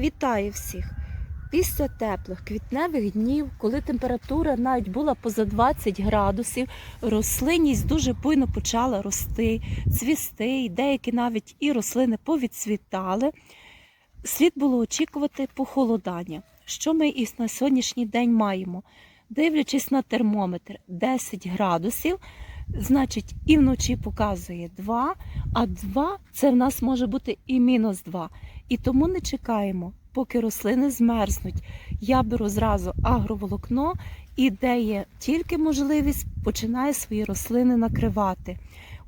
Вітаю всіх! Після теплих квітневих днів, коли температура навіть була поза 20 градусів, рослинність дуже буйно почала рости, цвісти, і деякі навіть і рослини повідцвітали. Слід було очікувати похолодання. Що ми і на сьогоднішній день маємо? Дивлячись на термометр 10 градусів, значить і вночі показує 2, а 2 це в нас може бути і мінус 2. І тому не чекаємо, поки рослини змерзнуть. Я беру зразу агроволокно і де є тільки можливість, починаю свої рослини накривати.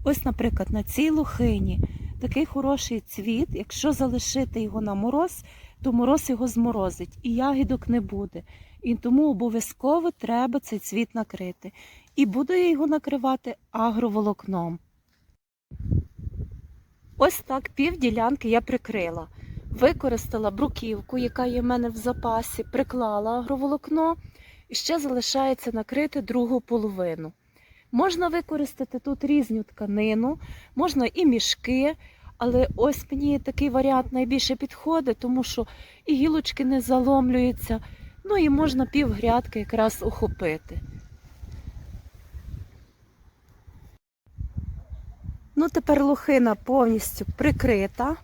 Ось, наприклад, на цій лохині такий хороший цвіт, якщо залишити його на мороз, то мороз його зморозить і ягідок не буде. І тому обов'язково треба цей цвіт накрити. І буду я його накривати агроволокном. Ось так пів ділянки я прикрила. Використала бруківку, яка є в мене в запасі, приклала агроволокно і ще залишається накрити другу половину. Можна використати тут різну тканину, можна і мішки, але ось мені такий варіант найбільше підходить, тому що і гілочки не заломлюються, ну і можна пів грядки якраз охопити. Ну, тепер лохина повністю прикрита.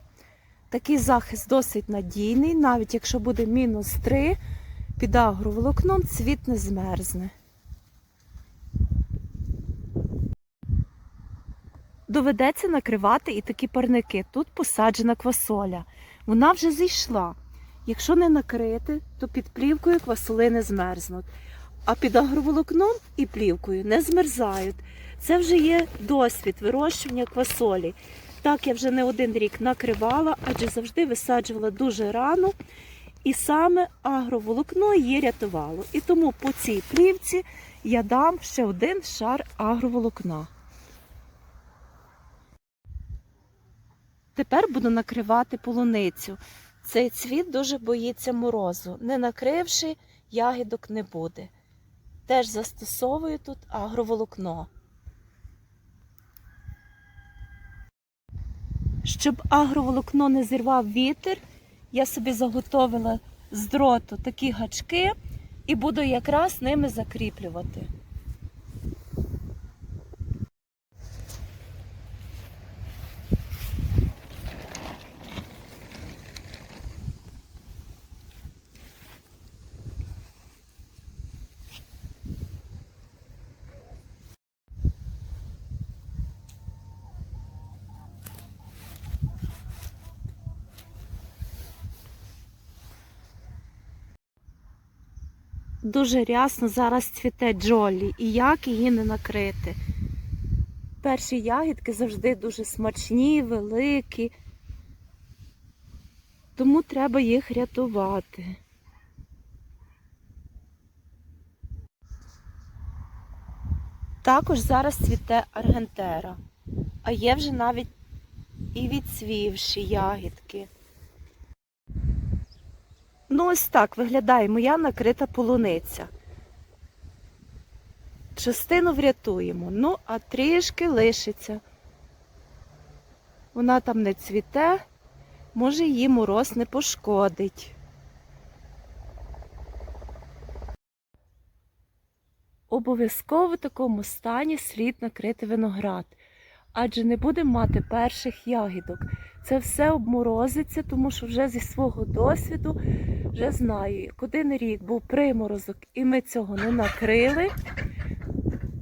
Такий захист досить надійний, навіть якщо буде мінус 3, під агроволокном цвіт не змерзне. Доведеться накривати і такі парники. Тут посаджена квасоля. Вона вже зійшла. Якщо не накрити, то під плівкою квасоли не змерзнуть. А під агроволокном і плівкою не змерзають. Це вже є досвід вирощування квасолі. Так я вже не один рік накривала, адже завжди висаджувала дуже рано. І саме агроволокно її рятувало. І тому по цій плівці я дам ще один шар агроволокна. Тепер буду накривати полуницю. Цей цвіт дуже боїться морозу. Не накривши, ягідок не буде. Теж застосовую тут агроволокно. Щоб агроволокно не зірвав вітер, я собі заготовила з дроту такі гачки і буду якраз ними закріплювати. Дуже рясно зараз цвіте джолі, і як її не накрити. Перші ягідки завжди дуже смачні, великі, тому треба їх рятувати. Також зараз цвіте аргентера, а є вже навіть і відцвівші ягідки. Ну, ось так виглядає моя накрита полуниця. Частину врятуємо, ну, а трішки лишиться. Вона там не цвіте, може її мороз не пошкодить. Обов'язково в такому стані слід накрити виноград, адже не будемо мати перших ягідок. Це все обморозиться, тому що вже зі свого досвіду вже знаю, один рік був приморозок, і ми цього не накрили,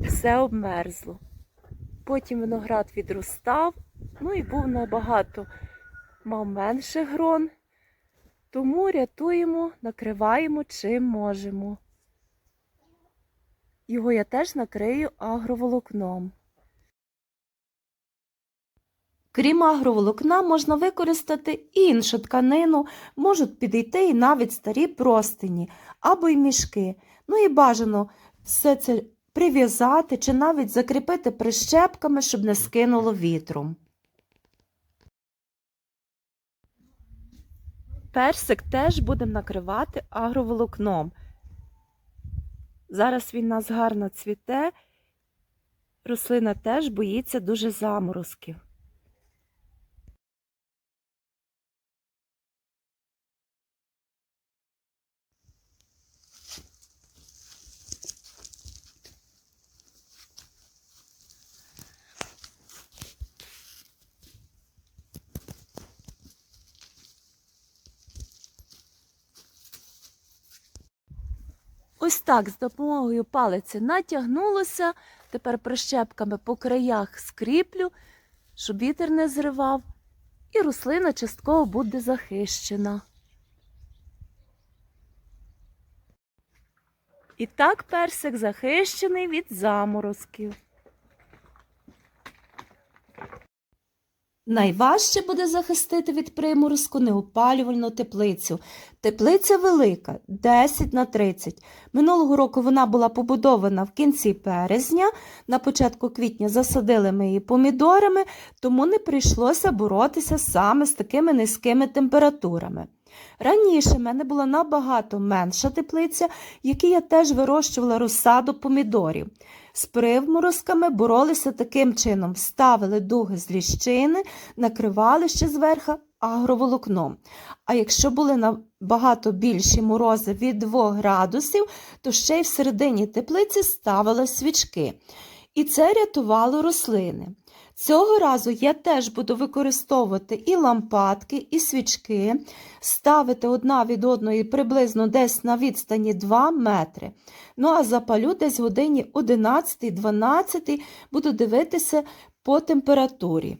все обмерзло. Потім виноград відростав, ну і був набагато мав менше грон, тому рятуємо, накриваємо чим можемо. Його я теж накрию агроволокном. Крім агроволокна, можна використати і іншу тканину, можуть підійти і навіть старі простині або й мішки. Ну і бажано все це прив'язати чи навіть закріпити прищепками, щоб не скинуло вітром. Персик теж будемо накривати агроволокном. Зараз він у нас гарно цвіте, рослина теж боїться дуже заморозків. Ось так з допомогою палиці натягнулося. Тепер прищепками по краях скріплю, щоб вітер не зривав, і рослина частково буде захищена. І так персик захищений від заморозків. Найважче буде захистити від приморозку неопалювальну теплицю. Теплиця велика 10 на 30. Минулого року вона була побудована в кінці березня. На початку квітня засадили ми її помідорами, тому не прийшлося боротися саме з такими низькими температурами. Раніше в мене була набагато менша теплиця, в якій я теж вирощувала розсаду помідорів. З приморозками боролися таким чином: ставили дуги з ліщини, накривали ще зверху агроволокном. А якщо були набагато більші морози від 2 градусів, то ще й всередині теплиці ставили свічки. І це рятувало рослини. Цього разу я теж буду використовувати і лампадки, і свічки, ставити одна від одної приблизно десь на відстані 2 метри. Ну а запалю десь годині 11-12 буду дивитися по температурі.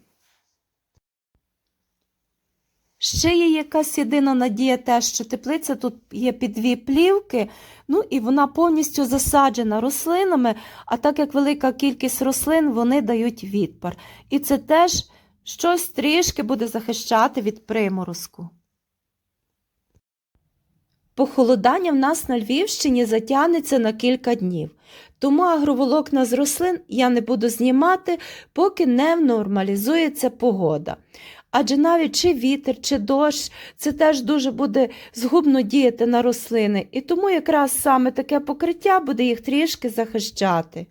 Ще є якась єдина надія те, що теплиця тут є під дві плівки, ну і вона повністю засаджена рослинами, а так як велика кількість рослин, вони дають відпар. І це теж щось трішки буде захищати від приморозку. Похолодання в нас на Львівщині затягнеться на кілька днів, тому агроволокна з рослин я не буду знімати, поки не нормалізується погода. Адже навіть чи вітер, чи дощ, це теж дуже буде згубно діяти на рослини, і тому якраз саме таке покриття буде їх трішки захищати.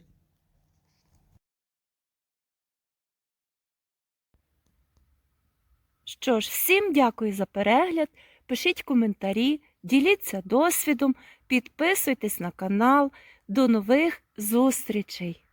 Що ж, всім дякую за перегляд. Пишіть коментарі, діліться досвідом, підписуйтесь на канал. До нових зустрічей!